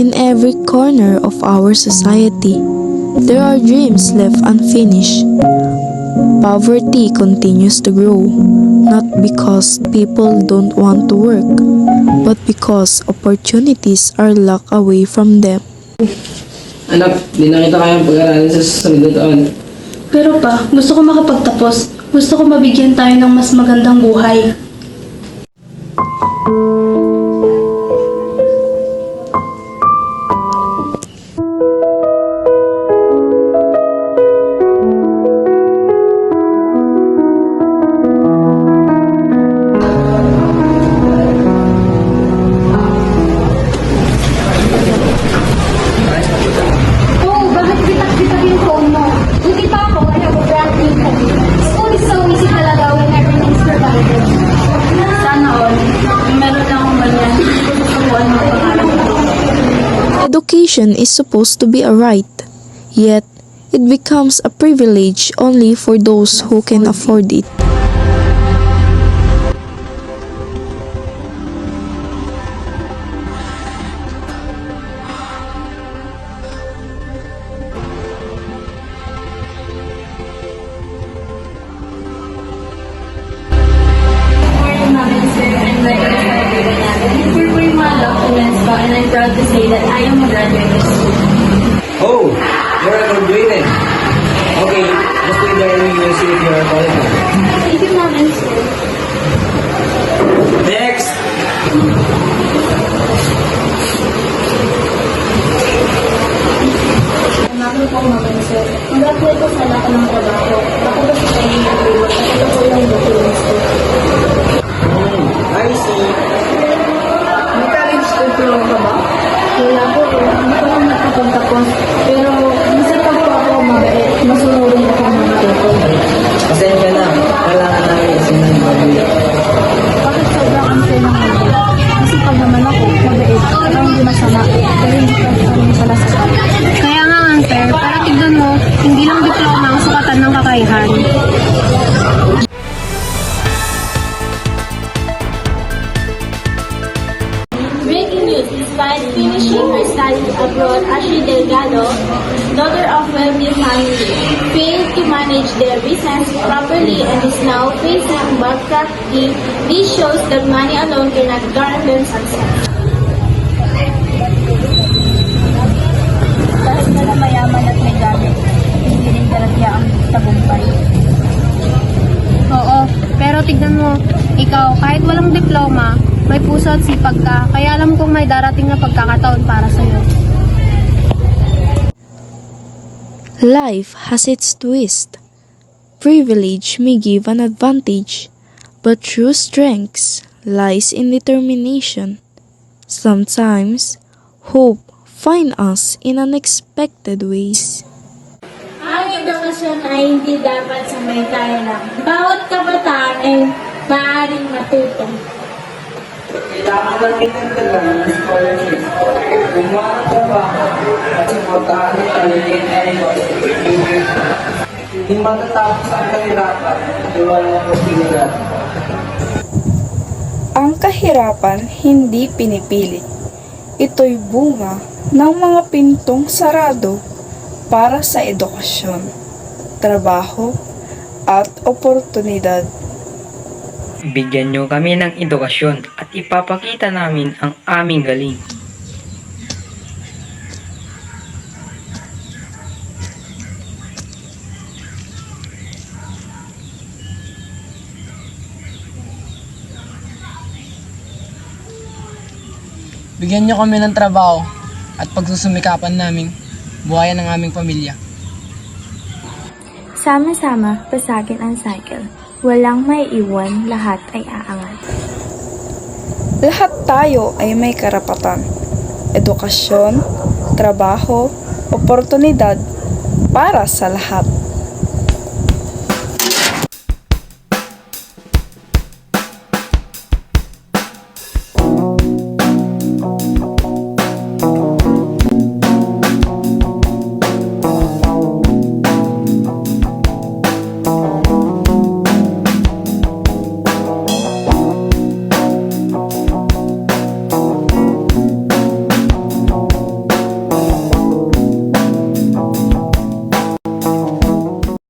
In every corner of our society, there are dreams left unfinished. Poverty continues to grow, not because people don't want to work, but because opportunities are locked away from them. Anak, di na kita kayang pag-aralin sa susunod na taon. Pero pa, gusto ko makapagtapos. Gusto ko mabigyan tayo ng mas magandang buhay. Education is supposed to be a right, yet it becomes a privilege only for those who can afford it. And I'm proud to say that I am a graduate of school. Oh, you're graduated. Okay, just wait there and we'll see if you're qualified. Thank you, Ma'am and Sir. Next! Naku po, Ma'am and Sir. Mag-apply ko sa lahat ng trabaho. Ako sa training ng work? At ito po yung documents ko. Family, failed to manage their business properly and is now facing bankruptcy. This shows that money alone cannot guarantee them success. Kahit na mayaman at may gamit, hindi rin garantiya ang tagumpay. Oo, pero tignan mo, ikaw, kahit walang diploma, may puso at sipag ka, kaya alam kong may darating na pagkakataon para sa'yo. Life has its twist. Privilege may give an advantage, but true strength lies in determination. Sometimes, hope find us in unexpected ways. Ang edukasyon ay hindi dapat samaytayan lang. Bawat kabataan ay maaaring matuto. Kailangan lang itagdagan ng scholarship. Gumawa ng trabaho at suportahan ng talent ay Hindi matatapos ang kahirapan at walang oportunidad. Ang kahirapan hindi pinipilit. Ito'y bunga ng mga pintong sarado para sa edukasyon, trabaho, at oportunidad. Bigyan nyo kami ng edukasyon at ipapakita namin ang aming galing. Bigyan niyo kami ng trabaho at pagsusumikapan namin buhayan ng aming pamilya. Sama-sama, pasagin ang cycle. Walang may iwan, lahat ay aangat. Lahat tayo ay may karapatan. Edukasyon, trabaho, oportunidad para sa lahat.